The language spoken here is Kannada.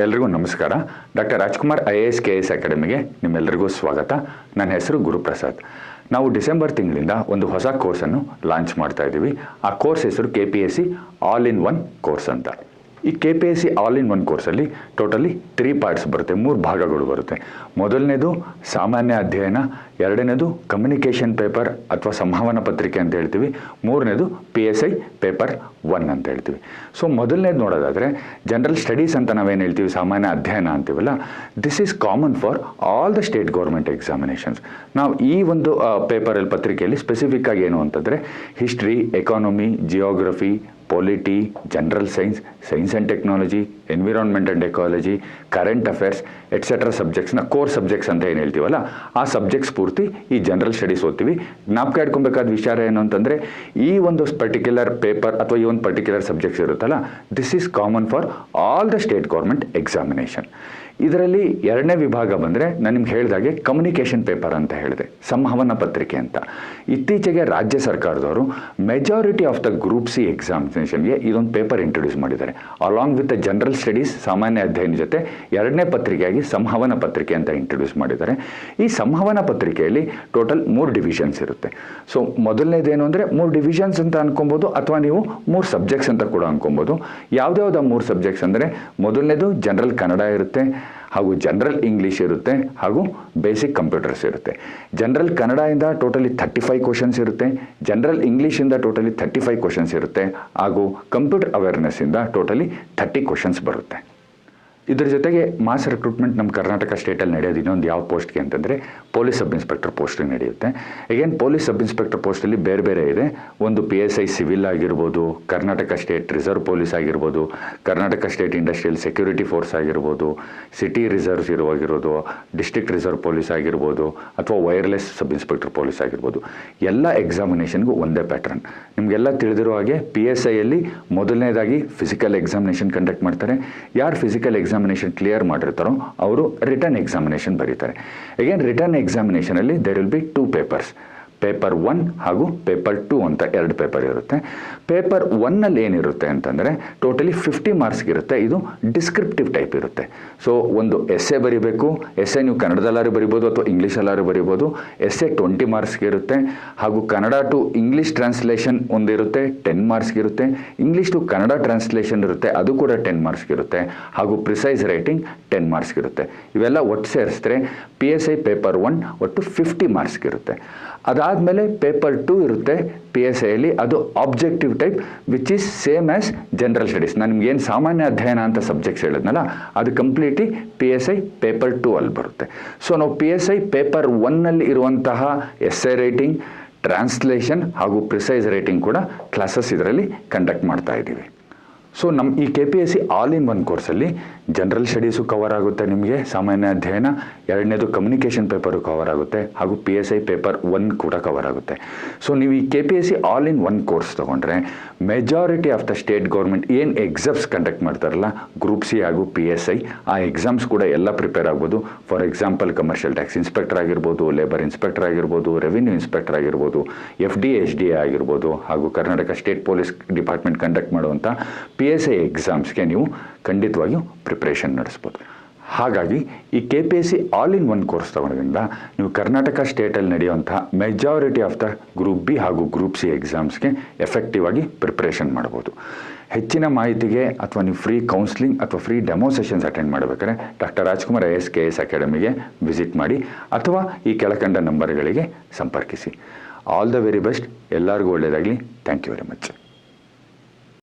ಎಲ್ರಿಗೂ ನಮಸ್ಕಾರ. Doctor Rajkumar I A S K S ಅಕಾಡೆಮಿಗೆ ನಿಮ್ಮೆಲ್ಲರಿಗೂ ಸ್ವಾಗತ. ನನ್ನ ಹೆಸರು ಗುರುಪ್ರಸಾದ್. ನಾವು ಡಿಸೆಂಬರ್ ತಿಂಗಳಿಂದ ಒಂದು ಹೊಸ ಕೋರ್ಸನ್ನು ಲಾಂಚ್ ಮಾಡ್ತಾ ಇದ್ದೀವಿ. ಆ ಕೋರ್ಸ್ ಹೆಸರು K P S C all in one course ಅಂತ. ಈ K P S C all in one ಕೋರ್ಸಲ್ಲಿ totally three parts ಬರುತ್ತೆ. ಮೂರು ಭಾಗಗಳು ಬರುತ್ತೆ. ಮೊದಲನೇದು ಸಾಮಾನ್ಯ ಅಧ್ಯಯನ ಎರಡನೇದು ಕಮ್ಯುನಿಕೇಷನ್ ಪೇಪರ್ ಅಥವಾ ಸಂಭಾವನಾ ಪತ್ರಿಕೆ ಅಂತ ಹೇಳ್ತೀವಿ. ಮೂರನೇದು P S I paper one ಅಂತ ಹೇಳ್ತೀವಿ. ಸೊ ಮೊದಲನೇದು ನೋಡೋದಾದರೆ ಜನರಲ್ ಸ್ಟಡೀಸ್ ಅಂತ ನಾವೇನು ಹೇಳ್ತೀವಿ, ಸಾಮಾನ್ಯ ಅಧ್ಯಯನ ಅಂತೀವಲ್ಲ this is common for all the state government examinations ನಾವು ಈ ಒಂದು ಪೇಪರಲ್ಲಿ ಪತ್ರಿಕೆಯಲ್ಲಿ ಸ್ಪೆಸಿಫಿಕ್ ಆಗಿ ಏನು ಅಂತಂದರೆ history economy geography polity general science science and technology environment and ecology current affairs etcetera ಸಬ್ಜೆಕ್ಟ್ಸ್ನ core subjects ಅಂತ ಏನು ಹೇಳ್ತೀವಲ್ಲ, ಆ ಸಬ್ಜೆಕ್ಟ್ಸ್ ಪೂರ್ತಿ ಈ ಜನರಲ್ ಸ್ಟಡೀಸ್ ಓದ್ತೀವಿ. ಜ್ಞಾಪಕ ಇಟ್ಕೊಬೇಕಾದ ವಿಚಾರ ಏನು ಅಂತಂದರೆ, ಈ ಒಂದು ಪರ್ಟಿಕ್ಯುಲರ್ ಪೇಪರ್ ಅಥವಾ ಈ ಒಂದು ಪರ್ಟಿಕ್ಯುಲರ್ ಸಬ್ಜೆಕ್ಟ್ಸ್ ಇರುತ್ತಲ್ಲ this is common for all the state government examination ಇದರಲ್ಲಿ ಎರಡನೇ ವಿಭಾಗ ಬಂದರೆ ನಾನು ನಿಮ್ಗೆ ಹೇಳಿದಾಗೆ ಕಮ್ಯುನಿಕೇಷನ್ ಪೇಪರ್ ಅಂತ ಹೇಳಿದೆ, ಸಂವಹನ ಪತ್ರಿಕೆ ಅಂತ. ಇತ್ತೀಚೆಗೆ ರಾಜ್ಯ ಸರ್ಕಾರದವರು majority of the group C ಎಕ್ಸಾಮಿನೇಷನ್ಗೆ ಇದೊಂದು ಪೇಪರ್ ಇಂಟ್ರೊಡ್ಯೂಸ್ ಮಾಡಿದ್ದಾರೆ. Along with the general studies ಸಾಮಾನ್ಯ ಅಧ್ಯಯನ ಜೊತೆ ಎರಡನೇ ಪತ್ರಿಕೆಯಾಗಿ ಸಂವಹನ ಪತ್ರಿಕೆ ಅಂತ ಇಂಟ್ರೊಡ್ಯೂಸ್ ಮಾಡಿದ್ದಾರೆ. ಈ ಸಂವಹನ ಪತ್ರಿಕೆಯಲ್ಲಿ ಟೋಟಲ್ ಮೂರು ಡಿವಿಷನ್ಸ್ ಇರುತ್ತೆ. ಸೊ ಮೊದಲನೇದೇನು ಅಂದರೆ ಮೂರು ಡಿವಿಷನ್ಸ್ ಅಂತ ಅನ್ಕೊಬೋದು ಅಥವಾ ನೀವು ಮೂರು ಸಬ್ಜೆಕ್ಟ್ಸ್ ಅಂತ ಕೂಡ ಅನ್ಕೊಬೋದು. ಯಾವ್ದ್ಯಾವ್ದು ಮೂರು ಸಬ್ಜೆಕ್ಟ್ಸ್ ಅಂದರೆ ಮೊದಲನೇದು ಜನರಲ್ ಕನ್ನಡ ಇರುತ್ತೆ ಹಾಗೂ ಜನರಲ್ ಇಂಗ್ಲೀಷ್ ಇರುತ್ತೆ ಹಾಗೂ ಬೇಸಿಕ್ ಕಂಪ್ಯೂಟರ್ಸ್ ಇರುತ್ತೆ. ಜನರಲ್ ಕನ್ನಡದಿಂದ ಟೋಟಲಿ ಥರ್ಟಿ ಫೈವ್ ಕ್ವಶನ್ಸ್ ಇರುತ್ತೆ. ಜನರಲ್ ಇಂಗ್ಲೀಷಿಂದ ಟೋಟಲಿ ಥರ್ಟಿ ಫೈವ್ ಕ್ವಶನ್ಸ್ ಇರುತ್ತೆ. ಹಾಗೂ ಕಂಪ್ಯೂಟರ್ ಅವೇರ್ನೆಸ್ಸಿಂದ ಟೋಟಲಿ ಥರ್ಟಿ ಕ್ವಶನ್ಸ್ ಬರುತ್ತೆ. ಇದ್ರ ಜೊತೆಗೆ ಮಾಸ್ ರಿಕ್ರೂಟ್ಮೆಂಟ್ ನಮ್ಮ ಕರ್ನಾಟಕ ಸ್ಟೇಟಲ್ಲಿ ನಡೆಯೋದು ಇನ್ನೊಂದು ಯಾವ ಪೋಸ್ಟ್ಗೆ ಅಂತಂದರೆ ಪೊಲೀಸ್ ಸಬ್ ಇನ್ಸ್ಪೆಕ್ಟರ್ ಪೋಸ್ಟಿಗೆ ನಡೆಯುತ್ತೆ. ಅಗೇನ್ ಪೊಲೀಸ್ ಸಬ್ ಇನ್ಸ್ಪೆಕ್ಟರ್ ಪೋಸ್ಟಲ್ಲಿ ಬೇರೆ ಬೇರೆ ಇದೆ. ಒಂದು ಪಿ ಎಸ್ ಐ ಸಿವಿಲ್ ಆಗಿರ್ಬೋದು, ಕರ್ನಾಟಕ ಸ್ಟೇಟ್ ರಿಸರ್ವ್ ಪೊಲೀಸ್ ಆಗಿರ್ಬೋದು, Karnataka state industrial security force ಆಗಿರ್ಬೋದು ಸಿಟಿ ರಿಸರ್ವ್ಸ್ ಇರುವಾಗಿರೋದು ಡಿಸ್ಟ್ರಿಕ್ಟ್ ರಿಸರ್ವ್ ಪೊಲೀಸ್ ಆಗಿರ್ಬೋದು, ಅಥವಾ ವೈರ್ಲೆಸ್ ಸಬ್ ಇನ್ಸ್ಪೆಕ್ಟರ್ ಪೊಲೀಸ್ ಆಗಿರ್ಬೋದು. ಎಲ್ಲ ಎಕ್ಸಾಮಿನೇಷನ್ಗೂ ಒಂದೇ ಪ್ಯಾಟ್ರನ್ ನಿಮಗೆಲ್ಲ ತಿಳಿದಿರೋ ಹಾಗೆ ಪಿ ಎಸ್ ಐಯಲ್ಲಿ ಮೊದಲನೇದಾಗಿ ಫಿಸಿಕಲ್ ಎಕ್ಸಾಮಿನೇಷನ್ ಕಂಡಕ್ಟ್ ಮಾಡ್ತಾರೆ. ಯಾರು ಫಿಸಿಕಲ್ ಎಕ್ಸಾಮಿನೇಷನ್ ಕ್ಲಿಯರ್ ಮಾಡಿರ್ತಾರೋ, ಅವರು ರಿಟರ್ನ್ ಎಕ್ಸಾಮಿನೇಷನ್ ಬರೀತಾರೆ. Again return ಎಕ್ಸಾಮಿನೇಷನಲ್ಲಿ there will be two papers paper one ಹಾಗೂ ಪೇಪರ್ ಟೂ ಅಂತ ಎರಡು ಪೇಪರ್ ಇರುತ್ತೆ. ಪೇಪರ್ ಒನ್ನಲ್ಲಿ ಏನಿರುತ್ತೆ ಅಂತಂದರೆ ಟೋಟಲಿ ಫಿಫ್ಟಿ ಮಾರ್ಕ್ಸ್ಗೆ ಇರುತ್ತೆ ಇದು ಡಿಸ್ಕ್ರಿಪ್ಟಿವ್ ಟೈಪ್ ಇರುತ್ತೆ. ಸೊ ಒಂದು ಎಸ್ಸೆ ಬರಿಬೇಕು. ಎಸ್ಸೆ ನೀವು ಕನ್ನಡದಲ್ಲಾರು ಬರಿಬೋದು ಅಥವಾ ಇಂಗ್ಲೀಷಲ್ಲಾರು ಬರಿಬೋದು. ಎಸ್ಸೆ ಟ್ವೆಂಟಿ ಮಾರ್ಕ್ಸ್ಗೆ ಇರುತ್ತೆ ಹಾಗೂ ಕನ್ನಡ ಟು ಇಂಗ್ಲೀಷ್ ಟ್ರಾನ್ಸ್ಲೇಷನ್ ಒಂದಿರುತ್ತೆ ಟೆನ್ ಮಾರ್ಕ್ಸ್ಗೆ ಇರುತ್ತೆ ಇಂಗ್ಲೀಷ್ ಟು ಕನ್ನಡ ಟ್ರಾನ್ಸ್ಲೇಷನ್ ಇರುತ್ತೆ, ಅದು ಕೂಡ ಟೆನ್ ಮಾರ್ಕ್ಸ್ಗೆ ಇರುತ್ತೆ ಹಾಗೂ ಪ್ರಿಸೈಸ್ ರೈಟಿಂಗ್ ಟೆನ್ ಮಾರ್ಕ್ಸ್ಗೆ ಇರುತ್ತೆ ಇವೆಲ್ಲ ಒಟ್ಟು ಸೇರಿಸಿದ್ರೆ P S I paper one ಒಟ್ಟು ಫಿಫ್ಟಿ ಮಾರ್ಕ್ಸ್ಗೆ ಇರುತ್ತೆ ಅದಾದಮೇಲೆ ಪೇಪರ್ ಟು ಇರುತ್ತೆ ಪಿ ಎಸ್ ಐಯಲ್ಲಿ ಅದು objective type which is same as general studies ನಾನು ನಿಮ್ಗೇನು ಸಾಮಾನ್ಯ ಅಧ್ಯಯನ ಅಂತ ಸಬ್ಜೆಕ್ಟ್ಸ್ ಹೇಳಿದ್ನಲ್ಲ, ಅದು completely P S I paper two ಅಲ್ಲಿ ಬರುತ್ತೆ. ಸೊ ನಾವು ಪಿ ಎಸ್ ಐ ಪೇಪರ್ ಒನ್ನಲ್ಲಿ ಇರುವಂತಹ ಎಸ್ ಐ ರೈಟಿಂಗ್ ಟ್ರಾನ್ಸ್ಲೇಷನ್ ಹಾಗೂ ಪ್ರಿಸೈಸ್ ರೈಟಿಂಗ್ ಕೂಡ ಕ್ಲಾಸಸ್ ಇದರಲ್ಲಿ ಕಂಡಕ್ಟ್ ಮಾಡ್ತಾ ಇದ್ದೀವಿ ಸೊ ನಮ್ಮ ಈ K P S C all in one ಕೋರ್ಸಲ್ಲಿ general studies cover ಆಗುತ್ತೆ ನಿಮಗೆ, ಸಾಮಾನ್ಯ ಅಧ್ಯಯನ, ಎರಡನೇದು ಕಮ್ಯುನಿಕೇಷನ್ ಪೇಪರು ಕವರ್ ಆಗುತ್ತೆ, ಹಾಗೂ P S I paper one ಕೂಡ ಕವರ್ ಆಗುತ್ತೆ. ಸೊ ನೀವು ಈ K P S C all in one course ತೊಗೊಂಡ್ರೆ majority of the state government ಏನು ಎಕ್ಸಾಮ್ಸ್ ಕಂಡಕ್ಟ್ ಮಾಡ್ತಾರಲ್ಲ ಗ್ರೂಪ್ ಸಿ ಹಾಗೂ ಪಿ ಎಸ್ ಐ ಆ ಎಕ್ಸಾಮ್ಸ್ ಕೂಡ ಎಲ್ಲ ಪ್ರಿಪೇರ್ ಆಗ್ಬೋದು. For example commercial tax inspector ಆಗಿರ್ಬೋದು ಲೇಬರ್ ಇನ್ಸ್ಪೆಕ್ಟರ್ ಆಗಿರ್ಬೋದು ರೆವಿನ್ಯೂ ಇನ್ಸ್ಪೆಕ್ಟರ್ ಆಗಿರ್ಬೋದು F D H D A ಆಗಿರ್ಬೋದು, ಹಾಗೂ Karnataka state police department conduct ಮಾಡುವಂಥ ಪಿ ಎಸ್ ಐ ಎಕ್ಸಾಮ್ಸ್ಗೆ ನೀವು ಖಂಡಿತವಾಗಿಯೂ ಪ್ರಿಪ್ರೇಷನ್ ನಡೆಸ್ಬೋದು. ಹಾಗಾಗಿ ಈ K P S C all in one course ತೊಗೊಳೋದ್ರಿಂದ ನೀವು ಕರ್ನಾಟಕ ಸ್ಟೇಟಲ್ಲಿ ನಡೆಯುವಂಥ majority of the group B ಹಾಗೂ ಗ್ರೂಪ್ ಸಿ ಎಕ್ಸಾಮ್ಸ್ಗೆ ಎಫೆಕ್ಟಿವ್ ಆಗಿ ಪ್ರಿಪ್ರೇಷನ್ ಮಾಡ್ಬೋದು. ಹೆಚ್ಚಿನ ಮಾಹಿತಿಗೆ ಅಥವಾ ನೀವು ಫ್ರೀ ಕೌನ್ಸಿಲಿಂಗ್ ಅಥವಾ ಫ್ರೀ ಡೆಮೋ ಸೆಷನ್ಸ್ ಅಟೆಂಡ್ ಮಾಡಬೇಕಾದ್ರೆ doctor Rajkumar I S K S ಅಕಾಡೆಮಿಗೆ visit ಮಾಡಿ ಅಥವಾ ಈ ಕೆಳಕಂಡ ನಂಬರ್ಗಳಿಗೆ ಸಂಪರ್ಕಿಸಿ. ಆಲ್ ದ ವೆರಿ ಬೆಸ್ಟ್ ಎಲ್ಲರಿಗೂ ಒಳ್ಳೆಯದಾಗಲಿ ಥ್ಯಾಂಕ್ ಯು ವೆರಿ ಮಚ್